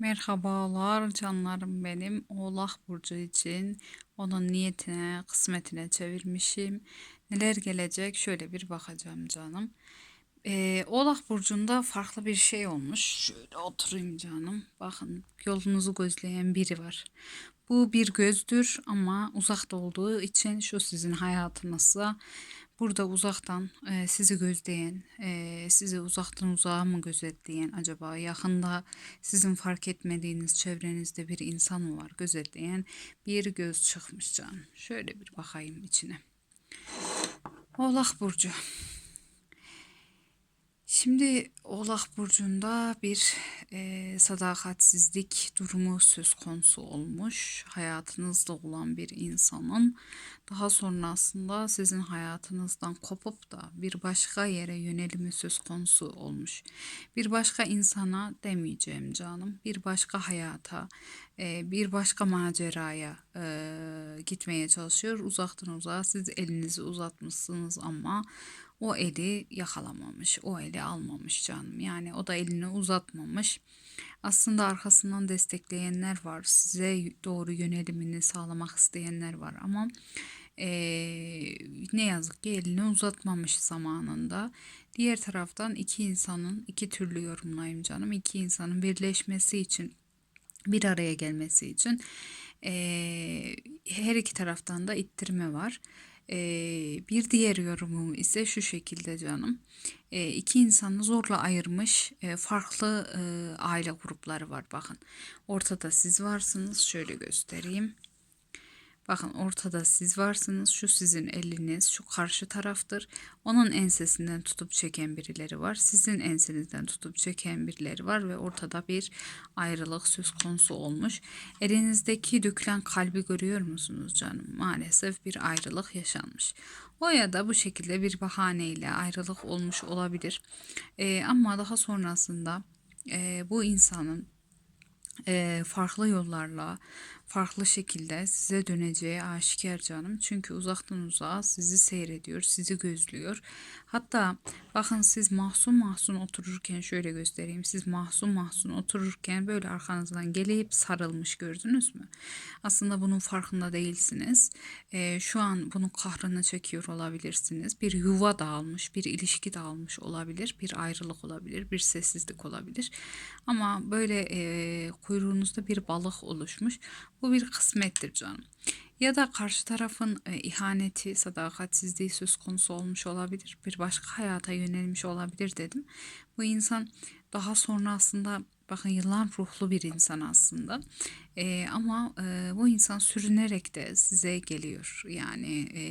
Merhabalar canlarım benim. Oğlak Burcu için onun niyetine, kısmetine çevirmişim. Neler gelecek şöyle bir bakacağım canım. Ee, Oğlak Burcu'nda farklı bir şey olmuş. Şöyle oturayım canım. Bakın yolunuzu gözleyen biri var. Bu bir gözdür ama uzakta olduğu için şu sizin hayatınızda burada uzaktan e, sizi gözleyen, e, sizi uzaktan uzağa mı gözetleyen acaba yakında sizin fark etmediğiniz çevrenizde bir insan mı var gözetleyen bir göz çıkmış canım. Şöyle bir bakayım içine. Oğlak Burcu. Şimdi Oğlak Burcu'nda bir e, sadakatsizlik durumu söz konusu olmuş. Hayatınızda olan bir insanın daha sonrasında sizin hayatınızdan kopup da bir başka yere yönelimi söz konusu olmuş. Bir başka insana demeyeceğim canım, bir başka hayata, e, bir başka maceraya e, gitmeye çalışıyor. Uzaktan uzağa siz elinizi uzatmışsınız ama o eli yakalamamış, o eli almamış canım. Yani o da elini uzatmamış. Aslında arkasından destekleyenler var, size doğru yönelimini sağlamak isteyenler var ama ee, ne yazık ki elini uzatmamış zamanında. Diğer taraftan iki insanın, iki türlü yorumlayayım canım, iki insanın birleşmesi için bir araya gelmesi için e, her iki taraftan da ittirme var. E, bir diğer yorumum ise şu şekilde canım. E, iki insanı zorla ayırmış e, farklı e, aile grupları var bakın. Ortada siz varsınız. Şöyle göstereyim. Bakın ortada siz varsınız. Şu sizin eliniz, şu karşı taraftır. Onun ensesinden tutup çeken birileri var. Sizin ensenizden tutup çeken birileri var ve ortada bir ayrılık söz konusu olmuş. Elinizdeki dökülen kalbi görüyor musunuz canım? Maalesef bir ayrılık yaşanmış. O ya da bu şekilde bir bahaneyle ayrılık olmuş olabilir. Ee, ama daha sonrasında e, bu insanın e, farklı yollarla farklı şekilde size döneceği aşikar canım. Çünkü uzaktan uzağa sizi seyrediyor, sizi gözlüyor. Hatta bakın siz mahzun mahzun otururken şöyle göstereyim. Siz mahzun mahzun otururken böyle arkanızdan gelip sarılmış gördünüz mü? Aslında bunun farkında değilsiniz. E, şu an bunun kahrını çekiyor olabilirsiniz. Bir yuva dağılmış, bir ilişki dağılmış olabilir. Bir ayrılık olabilir, bir sessizlik olabilir. Ama böyle e, kuyruğunuzda bir balık oluşmuş. Bu bir kısmettir canım. Ya da karşı tarafın e, ihaneti, sadakatsizliği söz konusu olmuş olabilir. Bir başka hayata yönelmiş olabilir dedim. Bu insan daha sonra aslında bakın yılan ruhlu bir insan aslında. E, ama e, bu insan sürünerek de size geliyor. Yani e,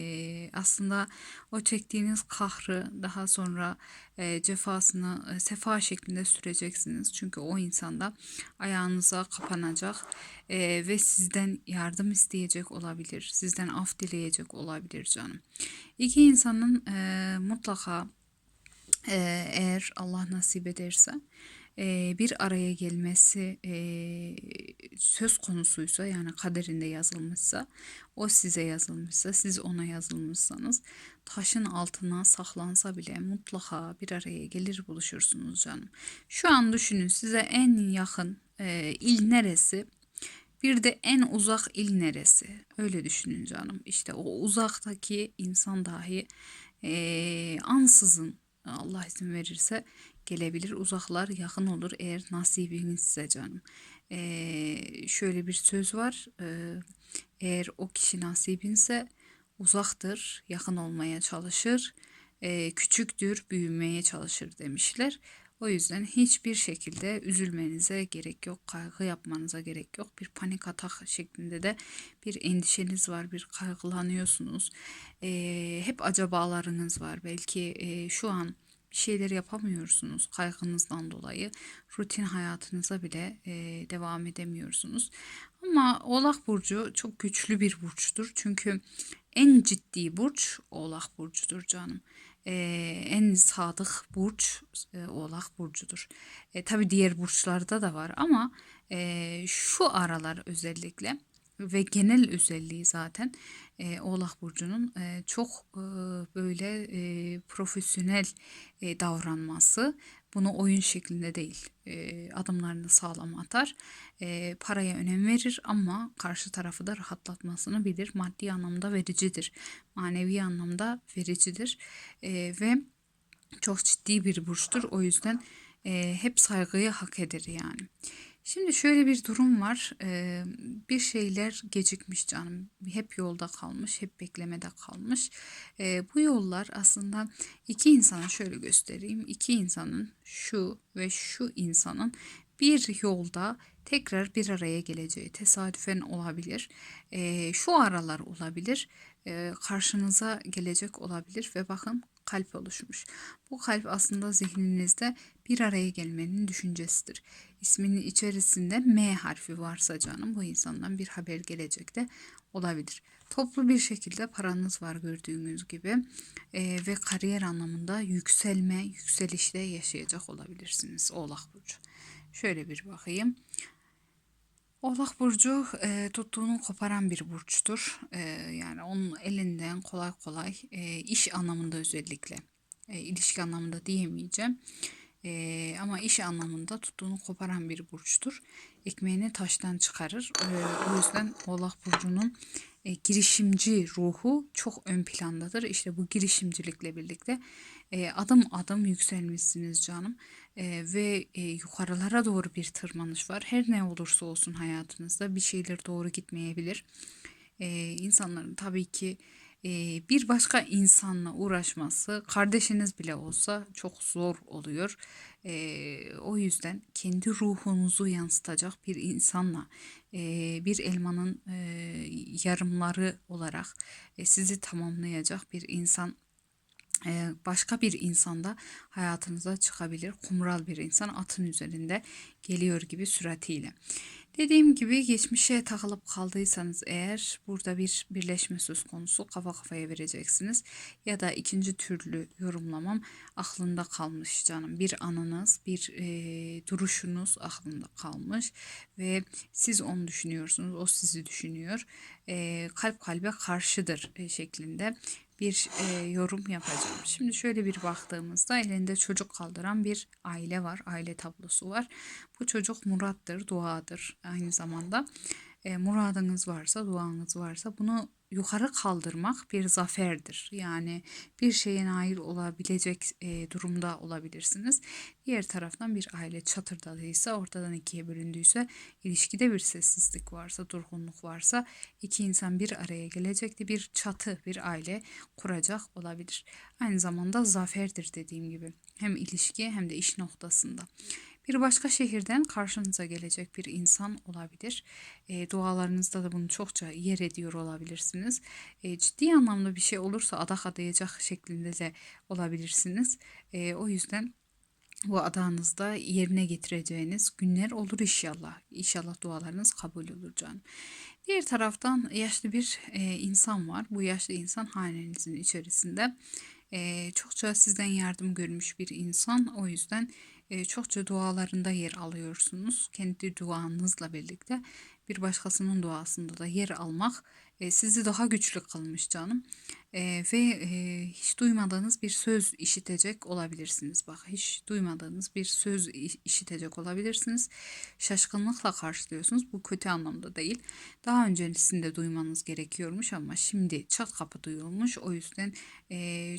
aslında o çektiğiniz kahrı daha sonra e, cefasını e, sefa şeklinde süreceksiniz. Çünkü o insan da ayağınıza kapanacak e, ve sizden yardım isteyecek olabilir. Sizden af dileyecek olabilir canım. İki insanın e, mutlaka e, eğer Allah nasip ederse bir araya gelmesi söz konusuysa yani kaderinde yazılmışsa o size yazılmışsa siz ona yazılmışsanız taşın altına saklansa bile mutlaka bir araya gelir buluşursunuz canım. Şu an düşünün size en yakın il neresi? Bir de en uzak il neresi? Öyle düşünün canım. İşte o uzaktaki insan dahi e, ansızın Allah izin verirse gelebilir. Uzaklar yakın olur eğer nasibinizse canım. Ee, şöyle bir söz var. Ee, eğer o kişi nasibinse uzaktır, yakın olmaya çalışır. Ee, küçüktür, büyümeye çalışır demişler. O yüzden hiçbir şekilde üzülmenize gerek yok, kaygı yapmanıza gerek yok. Bir panik atak şeklinde de bir endişeniz var, bir kaygılanıyorsunuz. Ee, hep acabalarınız var. Belki e, şu an bir şeyler yapamıyorsunuz kaygınızdan dolayı. Rutin hayatınıza bile e, devam edemiyorsunuz. Ama Oğlak Burcu çok güçlü bir burçtur. Çünkü en ciddi burç Oğlak Burcu'dur canım. E, en sadık burç e, Oğlak Burcu'dur. E, Tabi diğer burçlarda da var ama e, şu aralar özellikle ve genel özelliği zaten e, Oğlak Burcu'nun e, çok e, böyle e, profesyonel e, davranması, bunu oyun şeklinde değil e, adımlarını sağlam atar. E, paraya önem verir ama karşı tarafı da rahatlatmasını bilir. Maddi anlamda vericidir. Manevi anlamda vericidir. E, ve çok ciddi bir burçtur. O yüzden e, hep saygıyı hak eder yani. Şimdi şöyle bir durum var. E, bir şeyler gecikmiş canım. Hep yolda kalmış, hep beklemede kalmış. E, bu yollar aslında iki insana şöyle göstereyim. İki insanın şu ve şu insanın bir yolda tekrar bir araya geleceği tesadüfen olabilir. E, şu aralar olabilir. E, karşınıza gelecek olabilir ve bakın kalp oluşmuş. Bu kalp aslında zihninizde bir araya gelmenin düşüncesidir. İsminin içerisinde M harfi varsa canım bu insandan bir haber gelecek de olabilir. Toplu bir şekilde paranız var gördüğünüz gibi e, ve kariyer anlamında yükselme, yükselişte yaşayacak olabilirsiniz Oğlak Burcu. Şöyle bir bakayım. Oğlak Burcu e, tuttuğunu koparan bir burçtur. E, yani onun elinden kolay kolay e, iş anlamında özellikle e, ilişki anlamında diyemeyeceğim. E, ama iş anlamında tuttuğunu koparan bir burçtur. Ekmeğini taştan çıkarır. E, o yüzden Oğlak Burcu'nun e, girişimci ruhu çok ön plandadır. İşte bu girişimcilikle birlikte e, adım adım yükselmişsiniz canım e, ve e, yukarılara doğru bir tırmanış var. Her ne olursa olsun hayatınızda bir şeyler doğru gitmeyebilir. E, insanların tabii ki bir başka insanla uğraşması kardeşiniz bile olsa çok zor oluyor. E, o yüzden kendi ruhunuzu yansıtacak bir insanla e, bir elmanın e, yarımları olarak e, sizi tamamlayacak bir insan başka bir insanda hayatınıza çıkabilir. Kumral bir insan atın üzerinde geliyor gibi süratiyle. Dediğim gibi geçmişe takılıp kaldıysanız eğer burada bir birleşme söz konusu kafa kafaya vereceksiniz. Ya da ikinci türlü yorumlamam aklında kalmış canım. Bir anınız, bir e, duruşunuz aklında kalmış ve siz onu düşünüyorsunuz, o sizi düşünüyor. E, kalp kalbe karşıdır e, şeklinde bir e, yorum yapacağım. Şimdi şöyle bir baktığımızda elinde çocuk kaldıran bir aile var. Aile tablosu var. Bu çocuk murattır, duadır aynı zamanda. E, muradınız varsa, duanız varsa bunu yukarı kaldırmak bir zaferdir. Yani bir şeye nail olabilecek e, durumda olabilirsiniz. Diğer taraftan bir aile çatırdadıysa, ortadan ikiye bölündüyse, ilişkide bir sessizlik varsa, durgunluk varsa iki insan bir araya gelecekti. Bir çatı, bir aile kuracak olabilir. Aynı zamanda zaferdir dediğim gibi. Hem ilişki hem de iş noktasında. Bir başka şehirden karşınıza gelecek bir insan olabilir. E, dualarınızda da bunu çokça yer ediyor olabilirsiniz. E, ciddi anlamda bir şey olursa adak adayacak şeklinde de olabilirsiniz. E, o yüzden bu adağınızda yerine getireceğiniz günler olur inşallah. İnşallah dualarınız kabul olur canım. Diğer taraftan yaşlı bir e, insan var. Bu yaşlı insan hanenizin içerisinde. E, çokça sizden yardım görmüş bir insan. O yüzden çokça dualarında yer alıyorsunuz. Kendi duanızla birlikte bir başkasının duasında da yer almak e, sizi daha güçlü kılmış canım. E, ve e, hiç duymadığınız bir söz işitecek olabilirsiniz. Bak hiç duymadığınız bir söz işitecek olabilirsiniz. Şaşkınlıkla karşılıyorsunuz. Bu kötü anlamda değil. Daha öncesinde duymanız gerekiyormuş ama şimdi çat kapı duyulmuş. O yüzden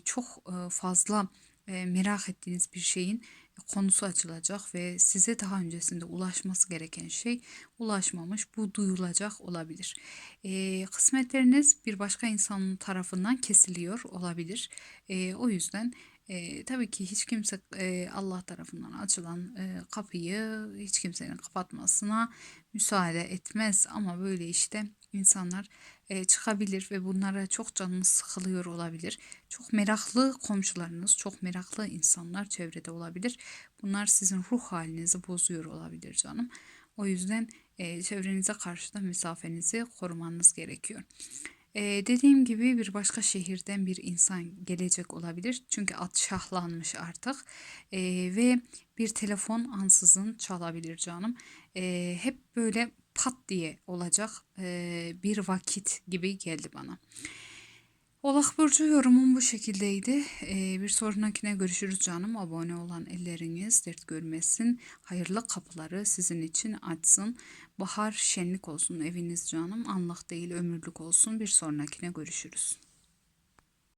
çok fazla merak ettiğiniz bir şeyin konusu açılacak ve size daha öncesinde ulaşması gereken şey ulaşmamış. Bu duyulacak olabilir. E, kısmetleriniz bir başka insanın tarafından kesiliyor olabilir. E, o yüzden e, tabii ki hiç kimse e, Allah tarafından açılan e, kapıyı hiç kimsenin kapatmasına müsaade etmez ama böyle işte insanlar e, çıkabilir ve bunlara çok canınız sıkılıyor olabilir. Çok meraklı komşularınız, çok meraklı insanlar çevrede olabilir. Bunlar sizin ruh halinizi bozuyor olabilir canım. O yüzden e, çevrenize karşı da mesafenizi korumanız gerekiyor. Ee, dediğim gibi bir başka şehirden bir insan gelecek olabilir. Çünkü at şahlanmış artık. Ee, ve bir telefon ansızın çalabilir canım. Ee, hep böyle pat diye olacak e, bir vakit gibi geldi bana. Oğlak Burcu yorumum bu şekildeydi. Ee, bir sonrakine görüşürüz canım. Abone olan elleriniz dert görmesin. Hayırlı kapıları sizin için açsın. Bahar şenlik olsun eviniz canım. Anlık değil ömürlük olsun. Bir sonrakine görüşürüz.